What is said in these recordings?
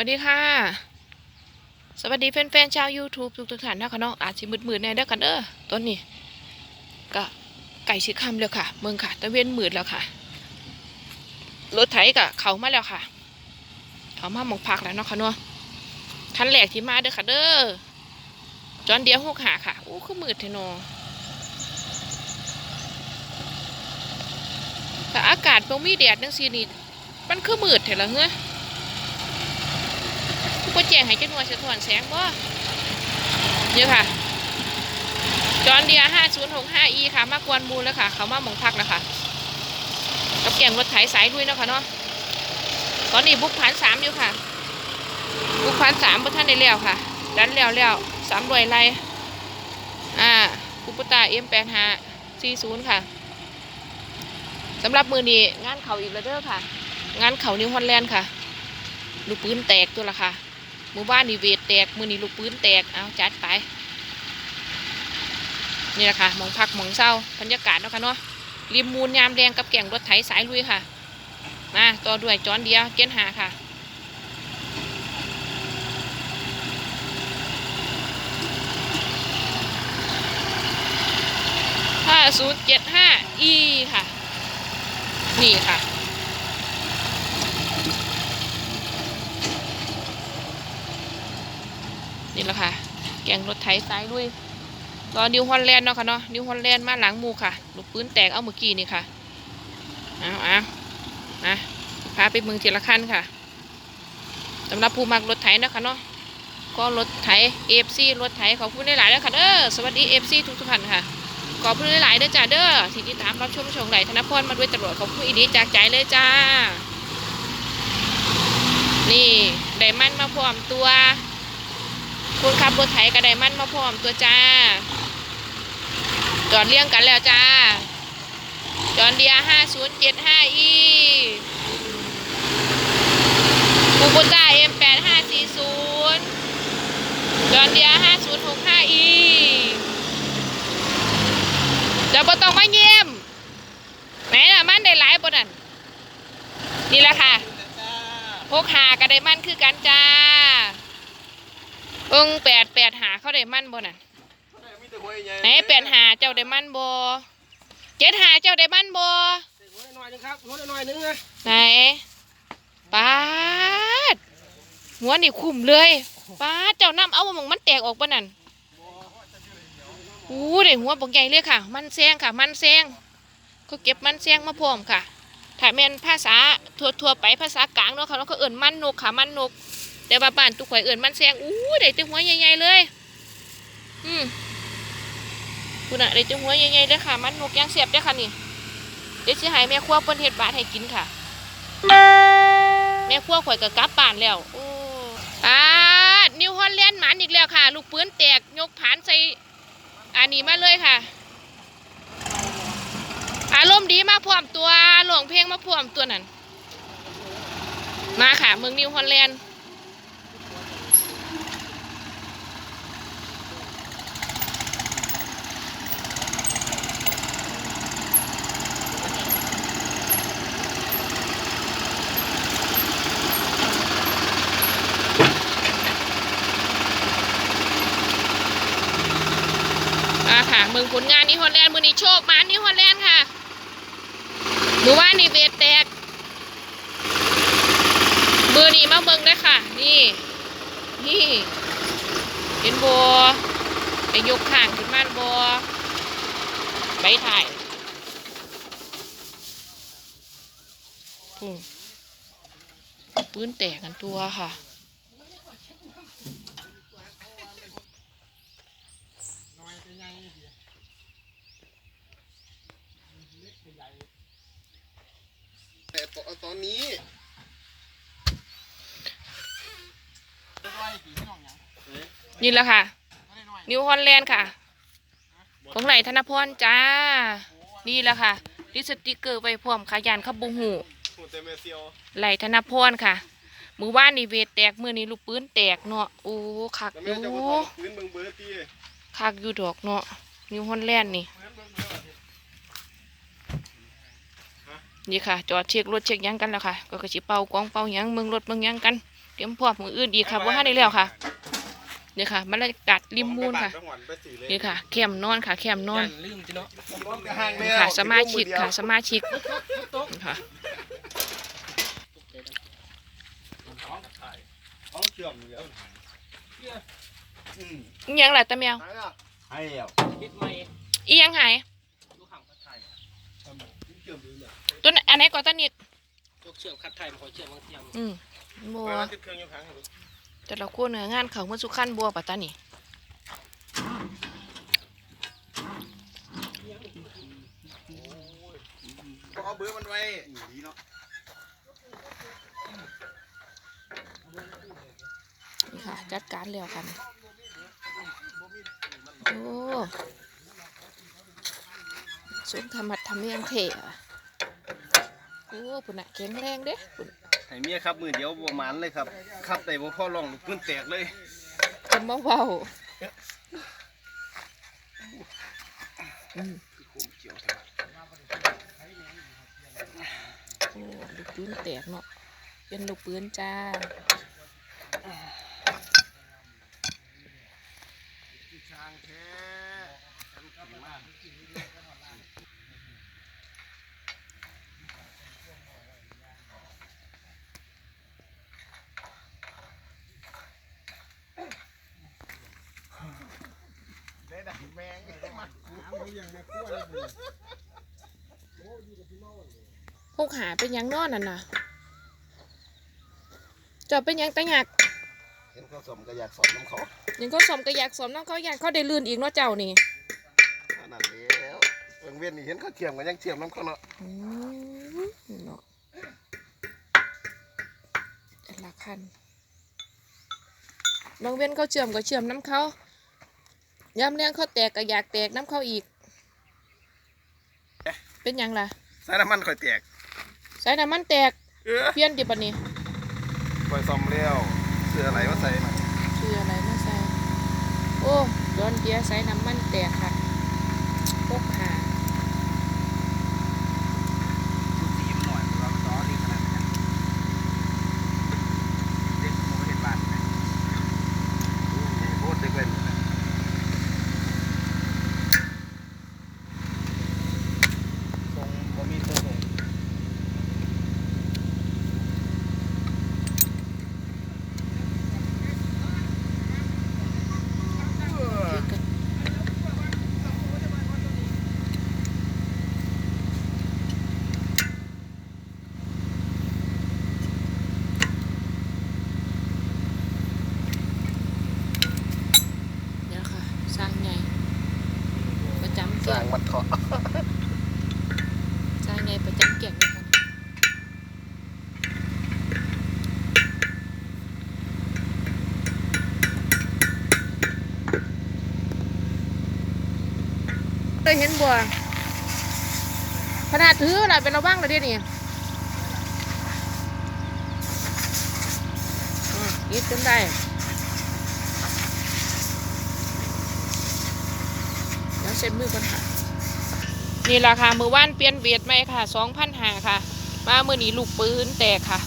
วัสดีค่ะ สวัสดีแฟนๆชาว YouTube ทุกๆท่านนะคะเนาะอาจจะมืดๆแน่เด้อกันเด้อต้นนี้ก็ไก่ชิคำแล้วค่ะ เมืองค่ะตะเวนมืดแล้วค่ะ รถไถก็เขามาแล้วค่ะ เขามาหมองพักแล้วเนาะค่ะเนาะคันแรกที่มาเด้อค่ะเด้อจอนเดียวหกหาค่ะโอ้คือมืดเทนอแต่อากาศบ่มีแดดจังซีนี่มันคือมืดเถอะละเฮ้ย ผู้แจ้งให้เจ้าหน่วยสะท้อนแสงบ่เนี่ยค่ะ จอนเดีย 5065E ค่ะ มากวนมูลแล้วค่ะ เขามาหมองพักแล้วค่ะกับแก่งรถไถสายลุยนะคะเนาะ ตอนนี้บุกผ่านสามอยู่ค่ะ บุกผ่านสามประท่านได้แล้วค่ะ ดันแล้วแล้วสามรวยไรอ่าคุปตา M85 40ค่ะสำหรับมือนี้งานเขาอีกแล้วเด้อค่ะ งานเขานิวฮอลแลนด์ค่ะ ลูกปืนแตกตัวละค่ะ หมู่บ้านนี่เวทแตกมือนี่ลูกปืนแตกเอาจัดไป นี่แหละค่ะหมองพักหมองเศร้าบรรยากาศเนาะค่ะเนาะริมมูลยามแดงกับแก่งรถไถสายลุยค่ะ มาต่อด้วยจอนเดียเกณฑ์หาค่ะห้าศูนย์เจ็ดห้า E ค่ะ นี่ค่ะ นี่แหละค่ะ แกงรถไถสายลุยรอนิวฮอลแลนด์เนาะค่ะเนาะนิวฮอลแลนด์มาหลังหมูค่ะลูกปืนแตกเอาเมื่อกี้นี่ค่ะเอาเอานะพาไปเมืองทีละขั้นค่ะสำหรับผู้มักรถไถนะคะเนาะก็รถไถเอฟซีรถไถขอบคุณหลายๆแล้วค่ะเด้อสวัสดีเอฟซีทุกๆท่านค่ะขอบคุณหลายๆเด้อจ้าเด้อที่ติดตามรับชมชมไหลธนพรมาด้วยตลอดขอบคุณอีดีจากใจเลยจ้า นี่ได้มันมาพร้อมตัว คุณขับรถไถก็ไดมันมาพร้อมตัวจ้า จอดเลี้ยงกันแล้วจ้า จอนเดีย5075 e คูโบต้า M8540 จอนเดีย5065 e จะบ่ต้องมาเยี่ยมไหนล่ะมันได้หลายบ่นั่นนี่แหละค่ะพกหาก็ไดมันคือกันจ้า เอิงแปดแปดหาเขาได้มันบ่น่ะไหนแปดหาเจ้าได้มันบ่เจ็ดหาเจ้าได้มันบ่หน่อยนึงครับหัวหน่อยนึงนะไหนปาดหัวนี่คุ้มเลยปาดเจ้าน้ำเอาหมองมันแตกออกบ่นั่นอู้ได้หัวบกใหญ่เลยค่ะ มันแซงค่ะ มันแซงเขาเก็บมันแซงมาพร้อมค่ะถ้าแม่นภาษาทั่วๆไปภาษากลางเนาะค่ะเราก็เอิ่นมันนกค่ะมันนก แต่ว่าบ้านตุกข่อยเอิ่นมันแซงอู้ได้แต่หัวใหญ่ๆเลย อืมคุณอะได้แต่หัวใหญ่ๆเลยค่ะ มันนกยางเสียบเด้ค่ะนี่เดี๋ยวสิให้แม่ครัวเปิ้นเฮ็ดบาดให้กินค่ะ แม่ครัวข่อยก็กลับบ้านแล้วโอ้อ่านิวฮอลแลนด์หมันอีกแล้วค่ะ ลูกปืนแตกยกผานใส่อันนี้มาเลยค่ะอารมณ์ดีมาพร้อมตัวหลวงเพลงมาพร้อมตัวนั้นมาค่ะ เมืองนิวฮอลแลนด์มาค่ะ เมืองผลงานนิวฮอลแลนด์มือนี้ โชคมานิวฮอลแลนด์ค่ะหมู่านี่เวทแตก มือนี่มาเบิ่งได้ค่ะ นี่ นี่ เห็นบัวไปยกข้างขึ้นมาบัวไปถ่ายพุ่งปืนแตกกันตัวค่ะ อนนี้นี่แหละค่ะ นิวฮอลแลนด์ค่ะ ของไหลธนพรจ้า นี่แหละค่ะดิสติกเกอร์ไว้พร้อมขายานขับบูหูหูเตเมเซียวไหลธนพรค่ะ มือว่านนี่เวทแตกมือนี้ลูกปืนแตกเนาะโอ้คักแล้วอแม่ยู่จะมาทำพื้นเบิงเบิร์ดตีคักอยู่ดอกเนาะนิวฮอลแลนด์นี่ นี่ค่ะ จอดเช็ครถเช็คหยังกันแล้วค่ะ ก็กระชิเป่ากองเป่าหยังเมืองรถเมืองหยังกันเตรียมพร้อมมืออื่นอีกค่ะว่าให้ได้แล้วค่ะนี่ค่ะบรรยากาศริมมูลค่ะนี่ค่ะแคมป์นอนค่ะแคมป์นอนลืมจิเนาะนี่ค่ะสมาชิกค่ะ สมาชิกนี่ค่ะเขาเชื่อมอยู่แล้วอิหยังล่ะตาแมวให้แล้วคิดใหม่อีหยังหาย ลูกห่างคัดไทย เชื่อมอยู่เนี่ย ตัวนั้นอันไหนก่อนตานิกยกเชื่อมคัดไทยมาขอเชื่อมบางเทียมอืมบัเววลาติดเครื่องยังพังอยู่แต่ละคนเนี่ยงานเขาเมื่อสุขันบัวปะตานี่ก็เอาเบอร์มันไว้ดีเนาะนี่ค่ะ จัดการแล้วกัน โอ้สมธรรมะทำเมียงเถอะโอ้ปุ่นน่ะแข็งแรงเด้ปุ่นให้เมียครับมือเดียวบ่หมันเลยครับครับแต่บ่พ่อร้องลูกปืนแตกเลยจะมาเว้าอืมเกี่ยวโอ้ลูกปืนแตกเนาะเป็นลูกปืนจ้า ช้างแท้ได้ดักแมงมาน้ำ อย่างนี้ขั้วเลยพวกหาเป็นหยังนอนนั่นน่ะเจะเป็นหยังตะหยักเห็นเขาสมก็อยากสอนน้ำเขายังเขาสมกระยากสมน้ำเขาอยากเขาได้ลื่นอีกเนาะเจ้านี่ขนาดแล้วเบิ่งเวียนนี่เห็นเขาเทียมกันยังเทียมน้ำเขาเนาะอืมเนาะแต่ละคันน้องเว้นเขาเชื่อมก็เชื่อมน้ำเขาย้ำเลี้ยงเขาแตกก็อยากแตกน้ำเขาอีก เป็นหยังล่ะสายน้ำมันค่อยแตกสายน้ำมันแตกเออเพี้ยนดิบันนี้ค่อยซ่อมแล้วเสื้ออะไรมาใส่หน่อยชื่ออะไรไม่ใส่โอ้โดนเกียร์สายน้ำมันแตกค่ะพกหา สีมันหน่อยเราซ้อดีขนาดนี้เด็กมองเห็นบ้านไหมโคตรเด็กเว้นทรงบ่มีตัวทรง เดี๋ยวค่ะ สร้างใหญ่ประจำ ส เกี่ ร้าย ง ง มันเถาะ สร้างใหญ่ประจำเกี่ยงเลยค่ะเค ยเห็นบัวขนาดถืออะไรเป็นระว่างเลยเดี๋ยวนี้อืมยิดจนได้แล้วเซ็นมือก่อนค่ะ นี่ราคามือว่านเปลี่ยนเวียดไหมค่ะสองพันหาค่ะ มามือนี้ลูกปืนแตกค่ะ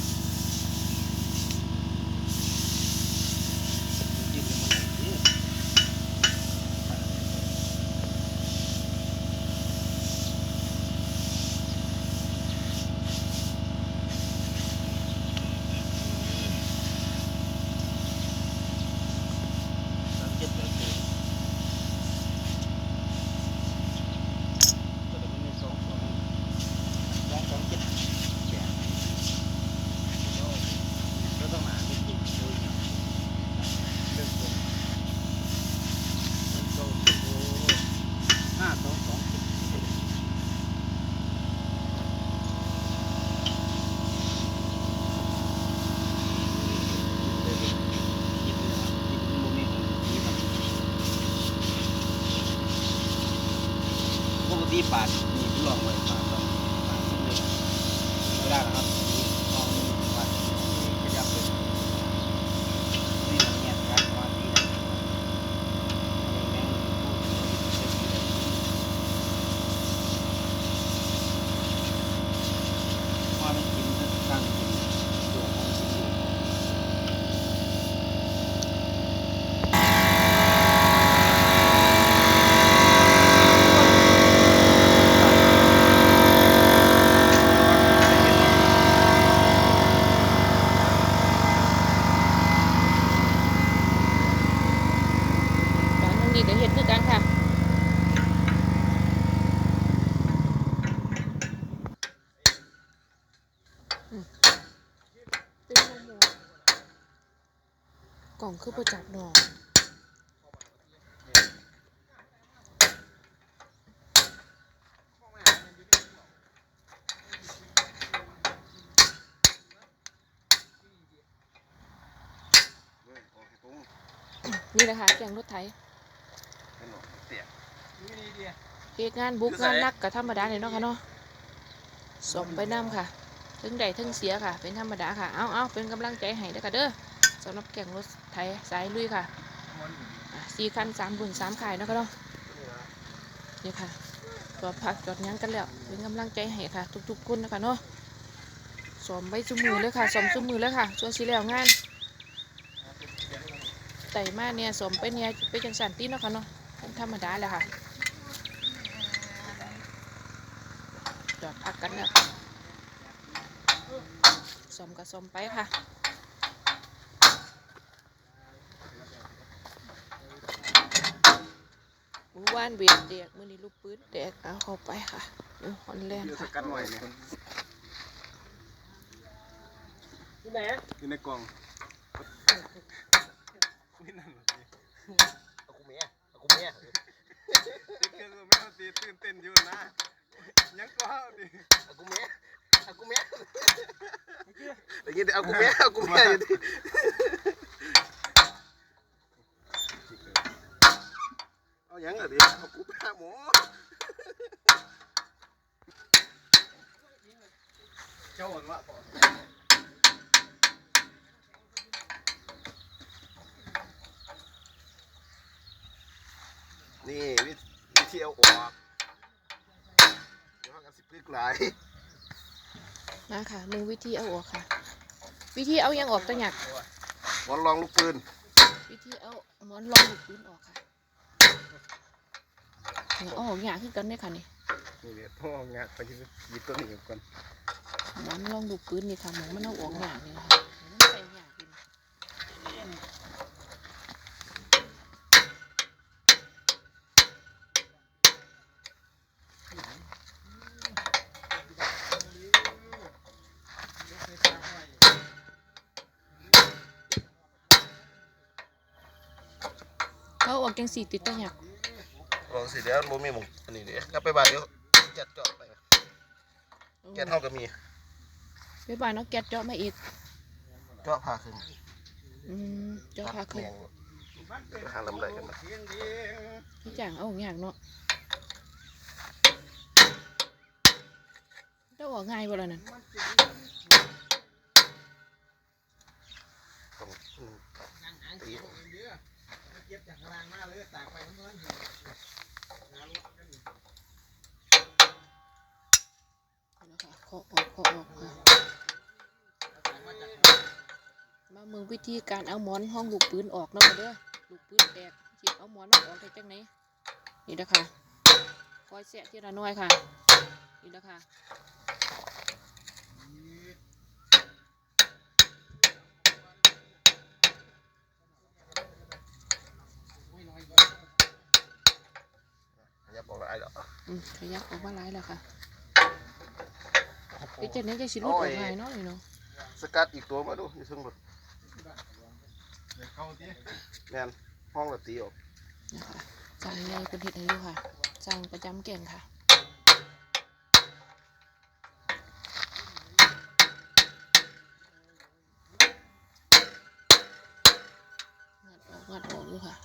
คือประจับดอกเว้ยองนี่แหละคะแกงรถไถเกียนี่นี่ดีเฮ็ดงานบุกงานนักกับธรรมดาเลยเนาะค่ะเนาะสมไปน้ำค่ะ ถึงใดถึงเสียค่ะ เป็นธรรมดาค่ะ เอาเอาเป็นกำลังใจให้เด้อค่ะเด้อสำหรับแกงรถ ไถสายลุยค่ะสี่คันสามบุญสามขายนะคะเนาะนี่ค่ะจอดพักจอดยั้งกันแล้วเป็นกำลังใจให้ค่ะ ทุกๆคนนะคะเนาะสมไปจุมือเลยค่ะสมจุมือเลยค่ะช่วยสิแล้วงานไต่มาเนี่ยสมไปเนี่ยไปจังสันตีเนาะค่ะเนาะเป็นธรรมดาแหละค่ะจอดพักกันแล้วสมกับสมไปค่ะ หมู่บ้านเบียดเด็กมือนี้ลูกปืนแดกเอาเข้าไปค่ะเออฮอนแลนด์อยู่สค่ะกัดหน่อยเนี่ยที่ไหนอยู่ในกล่องไม่นั่นหรอกนี่เอากูเมียเอากูเมียติดเครื่องแม่ตีตื่นเต้นอยู่นะยังก็เอาดิเอากูเมียเอากูเมียได้ยินแต่เอากูแม่เอากูแม่อยู่ดิ เอายังอะดิเอากูไปหาหมอเจ้าหวนวะนี่วิวิธีเอาออกเดี๋ยวเรากันสิพึกหลายมาค่ะมึงวิธีเอาออกค่ะ วิธีเอายังออกตั้งหยักบอลลองลูกปืน วิธีเอาหมอนรองลูกปืนออกค่ะ เนี่ยเอาออกหยากขึ้นกันได้อค่ะนี่นี่เดี๋ยวพ่องานไปที่หยิบตัวนี้ก่อนหมอนรองลูกปืนนี่ค่ะหมองมันเอาออกหยากนี่นะคะมันใส่หยากอยู่นี่เขาออกจังสีติดตั้งหยักล องสิเดี๋ยวบ่มีหมุงอันนี้เดี๋ยวกลับไปบ้านเดี๋ยวแก๊สจอดไปแก๊สเท่าก็มีไปบ้านเนาะแก๊สเจาะมาอีกเจาะผ่าขึ้นอืมเจาะพาขึ้นหาลำไรกันนะพี่จ่างเอาออกหยากเนาะเจ้าออกง่ายบ่ล่ะนั่นต้องตี เก็บจากรางหน้าเลยตากไปทั้งนั้นเอาละค่ะเคาะออกเคาะออกค่ะมาเมืองวิธีการเอาหมอนห้องลูกปืนออกเนาะค่ะเด้อลูกปืนแตกจิเอาหมอนมันออกได้จังไหนนี่นะคะคอยแสะทีละหน้อยค่ะ นี่นะคะอย่าบอกอะไรหรอกอืมขยับออกมาหลายแล้วค่ะ ไอ้เจันนี้จะสิรุดออกง่ายเนาะนี่เนาะสกัดอีกตัวมาดูอยู่ซึ่งรถแมนห้องละตีออกนะคะจางใหญ่เป็นเห็ดให้อยู่ค่ะจางประจำเก่งค่ะงัดออกงัดออกอยู่ค่ะ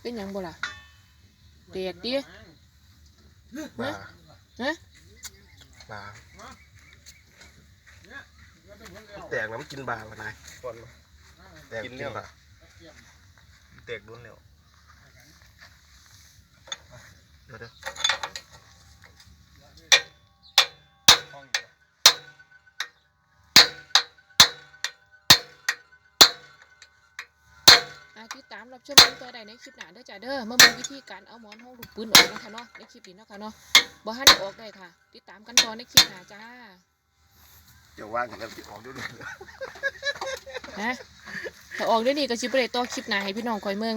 เป็นหยังบ่ล่ะเด็กดิมา ฮะบาแตกแล้วมันกินบาละนายก่อนแตกกินบาแตกโดนแล้วเดี๋ยวเดี๋ยว อะติดตามรับชมกันต่อได้ในคลิปหน้าเด้อจ้าเด้อมาเบิ่งวิธีการเอาหมอนห้องลูกปืนออกนะคะเนาะในคลิปนี้เนาะค่ะเนาะบ่ทันได้ออกได้ค่ะ ติดตามกันต่อในคลิปหน้าจ้าเดี๋ยวว่างกันแล้วจะออกเด้วยวนี้ฮะถ้าออกได้นี่ก็สิบ่ได้ต่อคลิปหน้าให้พี่น้องคอยเมือง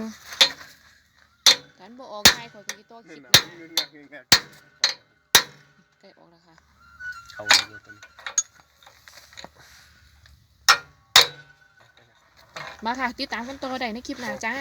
กันบ่ออกง่ายข่อยก็สิต่อคลิปหน้าใกล้ออกแล้วค่ะเอาเลยตัวนี้ มาค่ะ ติดตามกันต่อได้ในคลิปหน้าจ้า